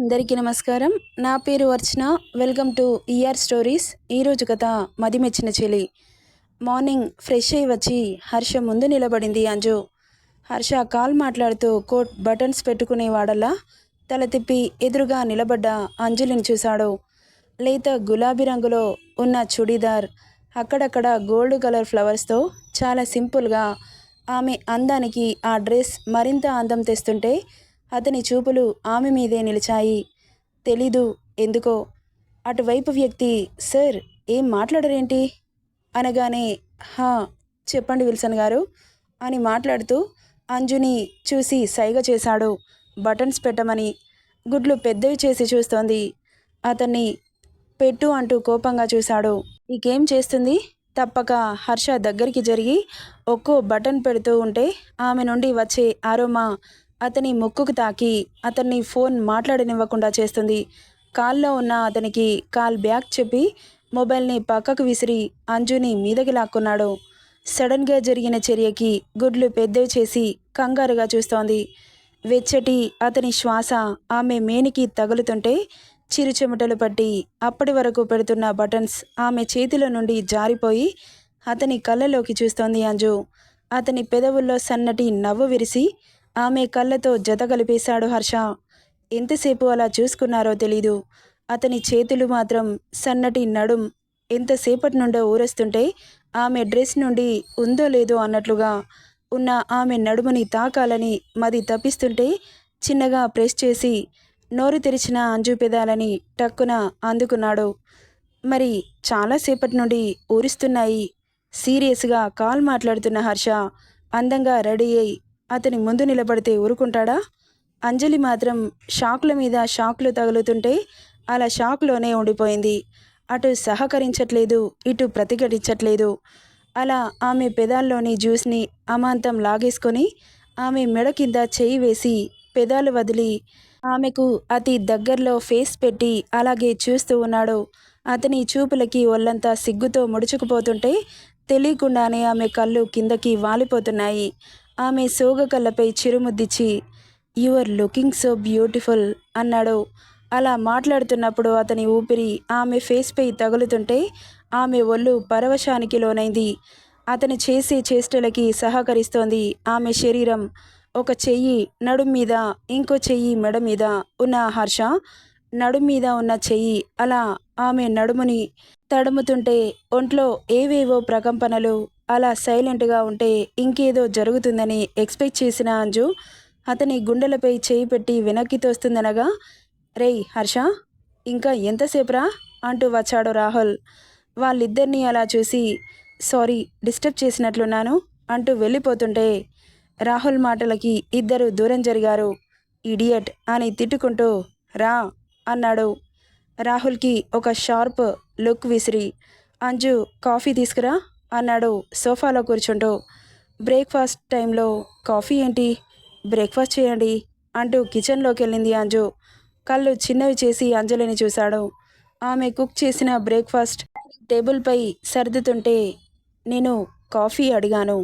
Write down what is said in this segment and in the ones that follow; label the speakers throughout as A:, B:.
A: అందరికీ నమస్కారం. నా పేరు Archana. Welcome to ER stories ఈరోజు కథ మదిమెచ్చిన చెలి. మార్నింగ్ ఫ్రెష్ అయి వచ్చి హర్ష ముందు నిలబడింది అంజు. హర్ష కాల్ మాట్లాడుతూ కోట్ బటన్స్ పెట్టుకునేవాడల్లా తల తిప్పి ఎదురుగా నిలబడ్డ అంజలిని చూశాడు. లేత గులాబీ రంగులో ఉన్న చుడీదార్ అక్కడక్కడ గోల్డ్ కలర్ ఫ్లవర్స్తో చాలా సింపుల్గా ఆమె అందానికి ఆ డ్రెస్ మరింత అందం తెస్తుంటే అతని చూపులు ఆమె మీదే నిలిచాయి. తెలీదు ఎందుకో. అటువైపు వ్యక్తి సార్ ఏం మాట్లాడరేంటి? అనగానే హా చెప్పండి విల్సన్ గారు అని మాట్లాడుతూ అంజుని చూసి సైగ చేశాడు. బటన్స్ పెట్టమని గుడ్లు పెద్దవి చేసి చూస్తోంది. అతన్ని పెట్టు అంటూ కోపంగా చూశాడు. నీకేం చేస్తుంది? తప్పక హర్ష దగ్గరికి జరిగి ఒక్కో బటన్ పెడుతూ ఉంటే ఆమె నుండి వచ్చే ఆరోమా అతని ముక్కుకు తాకి అతన్ని ఫోన్ మాట్లాడనివ్వకుండా చేస్తుంది. కాల్లో ఉన్న అతనికి కాల్ బ్యాక్ చెప్పి మొబైల్ని పక్కకు విసిరి అంజుని మీదకి లాక్కున్నాడు. సడన్గా జరిగిన చర్యకి గుడ్లు పెద్దవి చేసి కంగారుగా చూస్తోంది. వెచ్చటి అతని శ్వాస ఆమె మేనికి తగులుతుంటే చిరుచెమటలు పట్టి అప్పటి వరకు పెడుతున్న బటన్స్ ఆమె చేతిలో నుండి జారిపోయి అతని కళ్ళలోకి చూస్తోంది అంజు. అతని పెదవుల్లో సన్నటి నవ్వు విరిసి ఆమె కళ్ళతో జత కలిపేశాడు హర్ష. ఎంతసేపు అలా చూసుకున్నారో తెలీదు. అతని చేతులు మాత్రం సన్నటి నడుం ఎంతసేపటి నుండో ఊరేస్తుంటే ఆమె డ్రెస్ నుండి ఉందో లేదో అన్నట్లుగా ఉన్న ఆమె నడుముని తాకాలని మది తప్పిస్తుంటే చిన్నగా ప్రెస్ చేసి నోరు తెరిచిన అంజు పెదాలని టక్కున అందుకున్నాడు. మరి చాలాసేపటి నుండి ఊరిస్తున్నాయి. సీరియస్గా కాల్ మాట్లాడుతున్న హర్ష అందంగా రెడీ అయి అతని ముందు నిలబడితే ఊరుకుంటాడా? అంజలి మాత్రం షాక్ల మీద షాక్లు తగులుతుంటే అలా షాక్లోనే ఉండిపోయింది. అటు సహకరించట్లేదు ఇటు ప్రతిఘటించట్లేదు. అలా ఆమె పెదాల్లోని జ్యూస్ని అమాంతం లాగేసుకొని ఆమె మెడ కింద చేయి వేసి పెదాలు వదిలి ఆమెకు అతి దగ్గరలో ఫేస్ పెట్టి అలాగే చూస్తూ ఉన్నాడు. అతని చూపులకి ఒళ్ళంతా సిగ్గుతో ముడుచుకుపోతుంటే తెలియకుండానే ఆమె కళ్ళు కిందకి వాలిపోతున్నాయి. ఆమె సోగ కళ్ళపై చిరుముద్దిచ్చి you are looking so beautiful అన్నాడు. అలా మాట్లాడుతున్నప్పుడు అతని ఊపిరి ఆమె ఫేస్పై తగులుతుంటే ఆమె ఒళ్ళు పరవశానికి లోనైంది. అతను చేసే చేష్టలకి సహకరిస్తోంది ఆమె శరీరం. ఒక చెయ్యి నడుం మీద ఇంకో చెయ్యి మెడ మీద ఉన్న హర్ష నడుం మీద ఉన్న చెయ్యి అలా ఆమె నడుముని తడుముతుంటే ఒంట్లో ఏవేవో ప్రకంపనలు అలా సైలెంట్గా ఉంటే ఇంకేదో జరుగుతుందని ఎక్స్పెక్ట్ చేసిన అంజు అతని గుండెలపై చేయి పెట్టి వెనక్కి తోస్తుందనగా రేయ్ హర్ష ఇంకా ఎంతసేపురా? అంటూ వచ్చాడు రాహుల్. వాళ్ళిద్దరినీ అలా చూసి సారీ డిస్టర్బ్ చేసినట్లున్నాను అంటూ వెళ్ళిపోతుంటే రాహుల్ మాటలకి ఇద్దరు దూరం జరిగారు. ఇడియట్ అని తిట్టుకుంటూ రా అన్నాడు. రాహుల్కి ఒక షార్ప్ లుక్ విసిరి అంజు కాఫీ తీసుకురా అన్నాడు. సోఫాలో కూర్చుంటూ బ్రేక్ఫాస్ట్ టైంలో కాఫీ ఏంటి? బ్రేక్ఫాస్ట్ చేయండి అంటూ కిచెన్లోకి వెళ్ళింది అంజు. కళ్ళు చిన్నవి చేసి అంజలిని చూశాడు. ఆమె కుక్ చేసిన బ్రేక్ఫాస్ట్ టేబుల్పై సర్దుతుంటే నేను కాఫీ అడిగాను.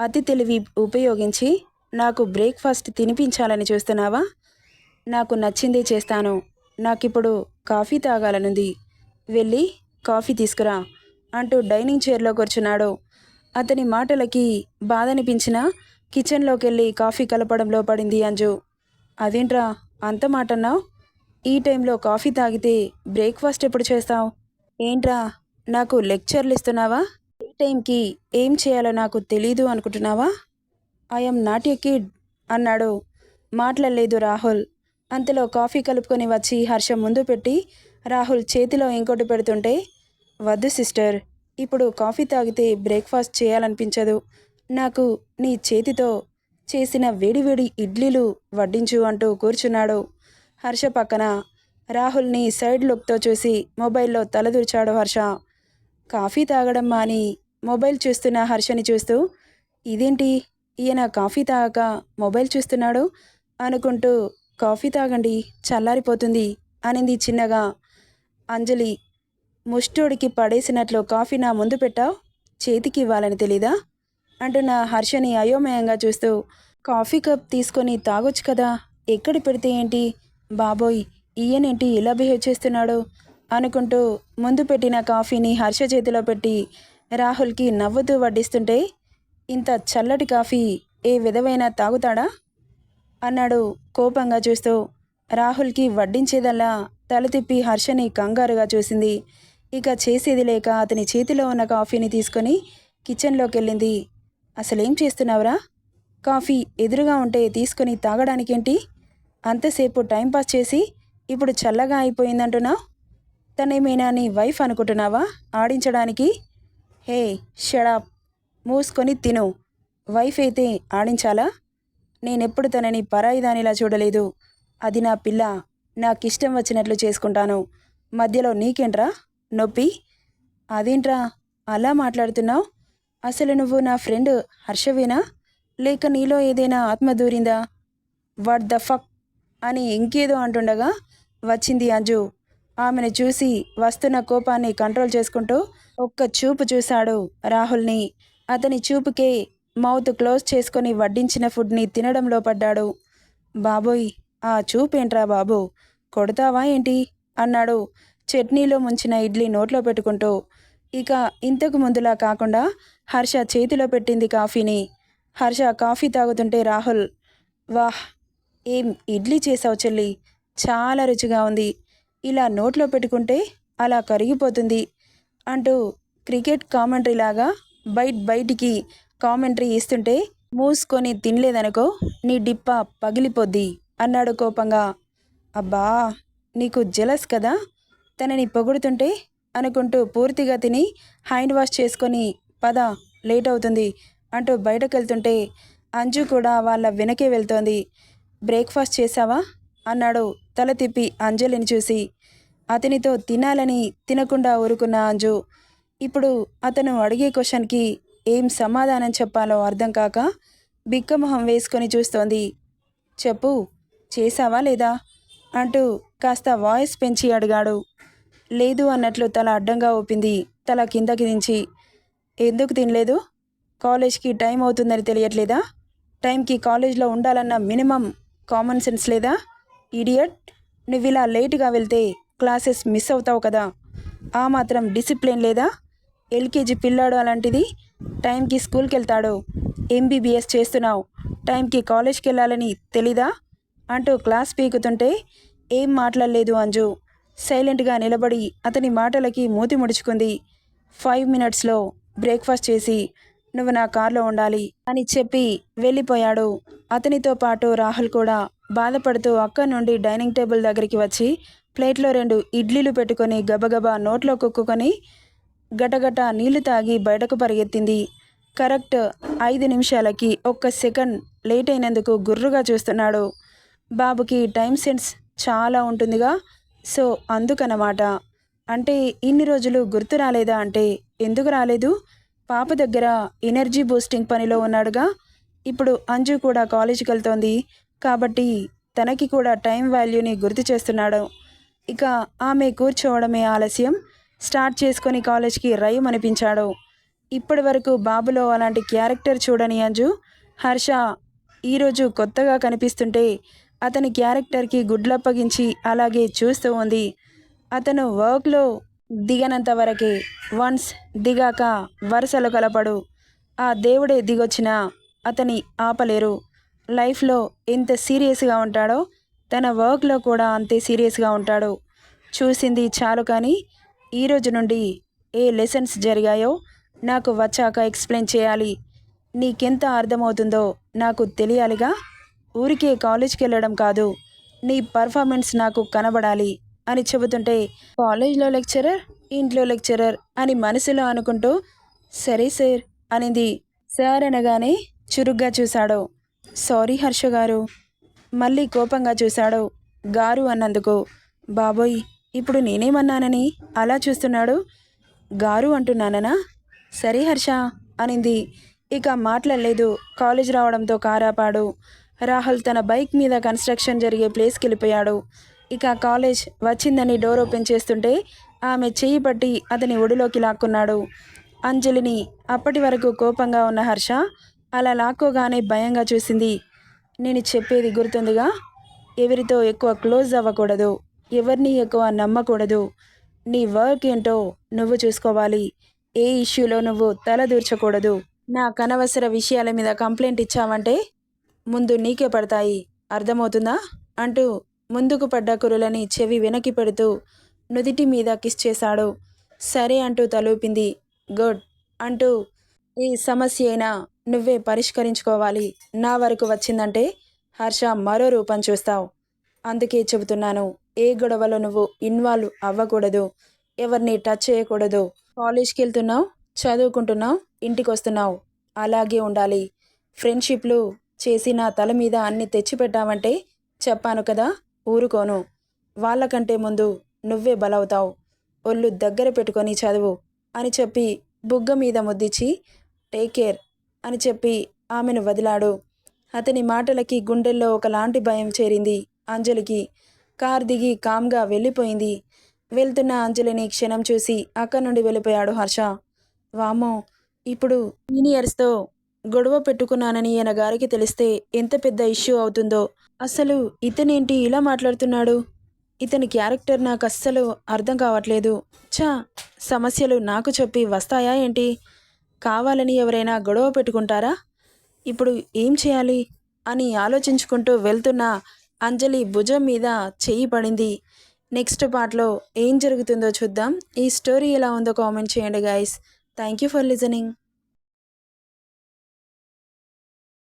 A: అతి తెలివి ఉపయోగించి నాకు బ్రేక్ఫాస్ట్ తినిపించాలని చూస్తున్నావా? నాకు నచ్చింది చేస్తాను. నాకిప్పుడు కాఫీ తాగాలనుంది. వెళ్ళి కాఫీ తీసుకురా. అంటూ డైనింగ్ చైర్లో కూర్చున్నాడు. అతని మాటలకి బాధనిపించినా కిచెన్లోకి వెళ్ళి కాఫీ కలపడంలో పడింది అంజు. అదేంట్రా అంత మాటన్నావు? ఈ టైంలో కాఫీ తాగితే బ్రేక్ఫాస్ట్ ఎప్పుడు చేస్తావు? ఏంట్రా నాకు లెక్చర్లు ఇస్తున్నావా? ఈ టైంకి ఏం చేయాలో నాకు తెలీదు అనుకుంటున్నావా? ఐఎమ్ నాట్ ఎ కిడ్ అన్నాడు. మాట్లాడలేదు రాహుల్. అంతలో కాఫీ కలుపుకొని వచ్చి హర్షం ముందు పెట్టి రాహుల్ చేతిలో ఇంకోటి పెడుతుంటే వద్దు సిస్టర్. ఇప్పుడు కాఫీ తాగితే బ్రేక్ఫాస్ట్ చేయాలనిపించదు. నాకు నీ చేతితో చేసిన వేడివేడి ఇడ్లీలు వడ్డించు అంటూ కూర్చున్నాడు. హర్ష పక్కన రాహుల్ని సైడ్ లుక్తో చూసి మొబైల్లో తలదూర్చాడు హర్ష. కాఫీ తాగడం మాని మొబైల్ చూస్తున్న హర్షని చూస్తూ ఇదేంటి? ఈయన కాఫీ తాగక మొబైల్ చూస్తున్నాడు అనుకుంటూ కాఫీ తాగండి చల్లారిపోతుంది అనింది చిన్నగా. అంజలి ముష్టోడికి పడేసినట్లు కాఫీ నా ముందు పెట్టావు? చేతికి ఇవ్వాలని తెలీదా? అంటున్న హర్షని అయోమయంగా చూస్తూ కాఫీ కప్ తీసుకొని తాగొచ్చు కదా ఎక్కడ పెడితే ఏంటి? బాబోయ్ ఈయనేంటి ఇలా బిహేవ్ చేస్తున్నాడు? అనుకుంటూ ముందు పెట్టిన కాఫీని హర్ష చేతిలో పెట్టి రాహుల్కి నవ్వుతూ వడ్డిస్తుంటే ఇంత చల్లటి కాఫీ ఏ విధమైన తాగుతాడా? అన్నాడు కోపంగా చూస్తూ రాహుల్కి వడ్డించేదల్లా తల తిప్పి హర్షని కంగారుగా చూసింది. ఇక చేసేది లేక అతని చేతిలో ఉన్న కాఫీని తీసుకొని కిచెన్లోకి వెళ్ళింది. అసలేం చేస్తున్నావురా? కాఫీ ఎదురుగా ఉంటే తీసుకొని తాగడానికేంటి? అంతసేపు టైంపాస్ చేసి ఇప్పుడు చల్లగా అయిపోయిందంటున్నావు? తనేమైనా నీ వైఫ్ అనుకుంటున్నావా? ఆడించడానికి? హే షడాప్ మూసుకొని తిను. వైఫ్ అయితే ఆడించాలా? నేనెప్పుడు తనని పరాయి దానిలా చూడలేదు. అది నా పిల్ల. నాకిష్టం వచ్చినట్లు చేసుకుంటాను. మధ్యలో నీకేంట్రా? నొప్పి? అదేంట్రా? అలా మాట్లాడుతున్నావు? అసలు నువ్వు నా ఫ్రెండ్ హర్షవేనా? లేక నీలో ఏదైనా ఆత్మ దూరిందా? What the fuck? అని ఇంకేదో అంటుండగా వచ్చింది అంజు. ఆమెను చూసి వస్తున్న కోపాన్ని కంట్రోల్ చేసుకుంటూ ఒక్క చూపు చూశాడు రాహుల్ని. అతని చూపుకే మౌత్ క్లోజ్ చేసుకొని వడ్డించిన ఫుడ్ని తినడంలో పడ్డాడు. బాబోయ్ ఆ చూపేంట్రా బాబు? కొడతావా ఏంటి? అన్నాడు. చట్నీలో ముంచిన ఇడ్లీ నోట్లో పెట్టుకుంటూ ఇక ఇంతకు ముందులా కాకుండా హర్ష చేతిలో పెట్టింది కాఫీని. హర్ష కాఫీ తాగుతుంటే రాహుల్ వాహ్ ఏం ఇడ్లీ చేసావు చెల్లి? చాలా రుచిగా ఉంది. ఇలా నోట్లో పెట్టుకుంటే అలా కరిగిపోతుంది అంటూ క్రికెట్ కామెంటరీ లాగా బయట బయటికి కామెంటరీ ఇస్తుంటే మూసుకొని తినలేదనుకో నీ డిప్ప పగిలిపోద్ది అన్నాడు కోపంగా. అబ్బా నీకు జెలస్ కదా? తనని పొగుడుతుంటే అనుకుంటూ పూర్తిగా తిని హ్యాండ్ వాష్ చేసుకొని పద లేట్ అవుతుంది అంటూ బయటకు వెళ్తుంటే అంజు కూడా వాళ్ళ వెనకే వెళ్తోంది. బ్రేక్ఫాస్ట్ చేశావా? అన్నాడు తల తిప్పి అంజలిని చూసి. అతనితో తినాలని తినకుండా ఊరుకున్న అంజు ఇప్పుడు అతను అడిగే క్వశ్చన్కి ఏం సమాధానం చెప్పాలో అర్థం కాక బిక్కమొహం వేసుకొని చూస్తోంది. చెప్పు చేశావా లేదా? అంటూ కాస్త వాయిస్ పెంచి అడిగాడు. లేదు అన్నట్లు తల అడ్డంగా ఊపింది. తల కిందకి దించి ఎందుకు తినలేదు? కాలేజ్కి టైం అవుతుందని తెలియట్లేదా? టైంకి కాలేజ్లో ఉండాలన్న మినిమం కామన్ సెన్స్ లేదా? ఇడియట్ నువ్వు ఇలా లేటుగా వెళ్తే క్లాసెస్ మిస్ అవుతావు కదా? ఆ మాత్రం డిసిప్లిన్ లేదా? ఎల్కేజీ పిల్లాడు అలాంటిది. టైంకి స్కూల్కి వెళ్తాడు ఎంబీబీఎస్ చేస్తున్నావు. టైంకి కాలేజ్కి వెళ్ళాలని తెలీదా? అంటూ క్లాస్ పీకుతుంటే ఏం మాట్లాడలేదు అంజు. సైలెంట్గా నిలబడి అతని మాటలకి మూతి ముడుచుకుంది. ఫైవ్ మినిట్స్లో బ్రేక్ఫాస్ట్ చేసి నువ్వు నా కార్లో ఉండాలి అని చెప్పి వెళ్ళిపోయాడు. అతనితో పాటు రాహుల్ కూడా బాధపడుతూ అక్కడి నుండి డైనింగ్ టేబుల్ దగ్గరికి వచ్చి ప్లేట్లో రెండు ఇడ్లీలు పెట్టుకొని గబగబా నోట్లో కుక్కుకొని గటగట నీళ్ళు తాగి బయటకు పరిగెత్తింది. కరెక్ట్ ఐదు నిమిషాలకి ఒక్క సెకండ్ లేట్ అయినందుకు గుర్రుగా చూస్తున్నాడు. బాబుకి టైం సెన్స్ చాలా ఉంటుందిగా సో అందుకనమాట. అంటే ఇన్ని రోజులు గుర్తు రాలేదా అంటే ఎందుకు రాలేదు? పాప దగ్గర ఎనర్జీ బూస్టింగ్ పనిలో ఉన్నాడుగా. ఇప్పుడు అంజు కూడా కాలేజీకి వెళ్తోంది. కాబట్టి తనకి కూడా టైం వాల్యూని గుర్తు చేస్తున్నాడు. ఇక ఆమె కూర్చోవడమే ఆలస్యం. స్టార్ట్ చేసుకొని కాలేజ్కి రయం అనిపించాడు. ఇప్పటి వరకు బాబులో అలాంటి క్యారెక్టర్ చూడని అంజు హర్ష ఈరోజు కొత్తగా కనిపిస్తుంటే అతని క్యారెక్టర్కి గుడ్లప్పగించి అలాగే చూస్తూ ఉంది. అతను వర్క్లో దిగనంత వరకే వన్స్ దిగాక వరుసలు కలపడు. ఆ దేవుడే దిగొచ్చినా అతని ఆపలేరు. లైఫ్లో ఎంత సీరియస్గా ఉంటాడో తన వర్క్లో కూడా అంతే సీరియస్గా ఉంటాడు. చూసింది చాలు కానీ ఈరోజు నుండి ఏ లెసన్స్ జరిగాయో నాకు వచ్చాక ఎక్స్ప్లెయిన్ చేయాలి. నీకెంత అర్థమవుతుందో నాకు తెలియాలిగా. ఊరికే కాలేజ్కి వెళ్ళడం కాదు నీ పర్ఫార్మెన్స్ నాకు కనబడాలి అని చెబుతుంటే కాలేజ్లో లెక్చరర్ ఇంట్లో లెక్చరర్ అని మనసులో అనుకుంటూ సరే సార్ అనింది. సార్ అనగానే చురుగ్గా చూశాడు. సారీ హర్ష గారు. మళ్ళీ కోపంగా చూశాడు గారు అన్నందుకు. బాబోయ్ ఇప్పుడు నేనేమన్నానని అలా చూస్తున్నాడు? గారు అంటున్నాననా? సరే హర్ష అనింది. ఇక మాట్లాడలేదు కాలేజ్ రావడంతో కారాపాడు. రాహుల్ తన బైక్ మీద కన్స్ట్రక్షన్ జరిగే ప్లేస్కి వెళ్ళిపోయాడు. ఇక కాలేజ్ వచ్చిందని డోర్ ఓపెన్ చేస్తుంటే ఆమె చేయి పట్టి అతని ఒడిలోకి లాక్కున్నాడు. అంజలిని అప్పటి వరకు కోపంగా ఉన్న హర్ష అలా లాక్కోగానే భయంగా చూసింది. నేను చెప్పేది గుర్తుందిగా? ఎవరితో ఎక్కువ క్లోజ్ అవ్వకూడదు. ఎవరిని ఎక్కువ నమ్మకూడదు. నీ వర్క్ ఏంటో నువ్వు చూసుకోవాలి. ఏ ఇష్యూలో నువ్వు తల దూర్చకూడదు. నా కనవసర విషయాల మీద కంప్లైంట్ ఇచ్చావంటే ముందు నీకే పడతాయి. అర్థమవుతుందా? అంటూ ముందుకు పడ్డ కురులని చెవి వెనక్కి పెడుతూ నుదిటి మీద కిస్ చేశాడు. సరే అంటూ తలూపింది. గుడ్ అంటూ ఈ సమస్య అయినా నువ్వే పరిష్కరించుకోవాలి. నా వరకు వచ్చిందంటే హర్ష మరో రూపం చూస్తావు. అందుకే చెబుతున్నాను ఏ గొడవలో నువ్వు ఇన్వాల్వ్ అవ్వకూడదు. ఎవరిని టచ్ చేయకూడదు. కాలేజ్కి వెళ్తున్నావు? చదువుకుంటున్నావు? ఇంటికి వస్తున్నావు అలాగే ఉండాలి. ఫ్రెండ్షిప్లు చేసి నా తల మీద అన్ని తెచ్చిపెట్టావంటే చెప్పాను కదా ఊరుకోను. వాళ్ళకంటే ముందు నువ్వే బలవుతావు. ఒళ్ళు దగ్గర పెట్టుకొని చదువు అని చెప్పి బుగ్గ మీద ముద్దిచ్చి టేక్ కేర్ అని చెప్పి ఆమెను వదిలాడు. అతని మాటలకి గుండెల్లో ఒకలాంటి భయం చేరింది అంజలికి. కార్ దిగి కామ్గా వెళ్ళిపోయింది. వెళ్తున్న అంజలిని క్షణం చూసి అక్కడి నుండి వెళ్ళిపోయాడు హర్ష. వామో ఇప్పుడు సీనియర్స్తో గొడవ పెట్టుకున్నానని ఈయన గారికి తెలిస్తే ఎంత పెద్ద ఇష్యూ అవుతుందో. అసలు ఇతనేంటి ఇలా మాట్లాడుతున్నాడు? ఇతని క్యారెక్టర్ నాకు అస్సలు అర్థం కావట్లేదు. ఛా సమస్యలు నాకు చెప్పి వస్తాయా ఏంటి? కావాలని ఎవరైనా గొడవ పెట్టుకుంటారా? ఇప్పుడు ఏం చేయాలి? అని ఆలోచించుకుంటూ వెళ్తున్న అంజలి భుజం మీద చెయ్యి పడింది. నెక్స్ట్ పార్ట్లో ఏం జరుగుతుందో చూద్దాం. ఈ స్టోరీ ఎలా ఉందో కామెంట్ చేయండి guys. Thank you for listening.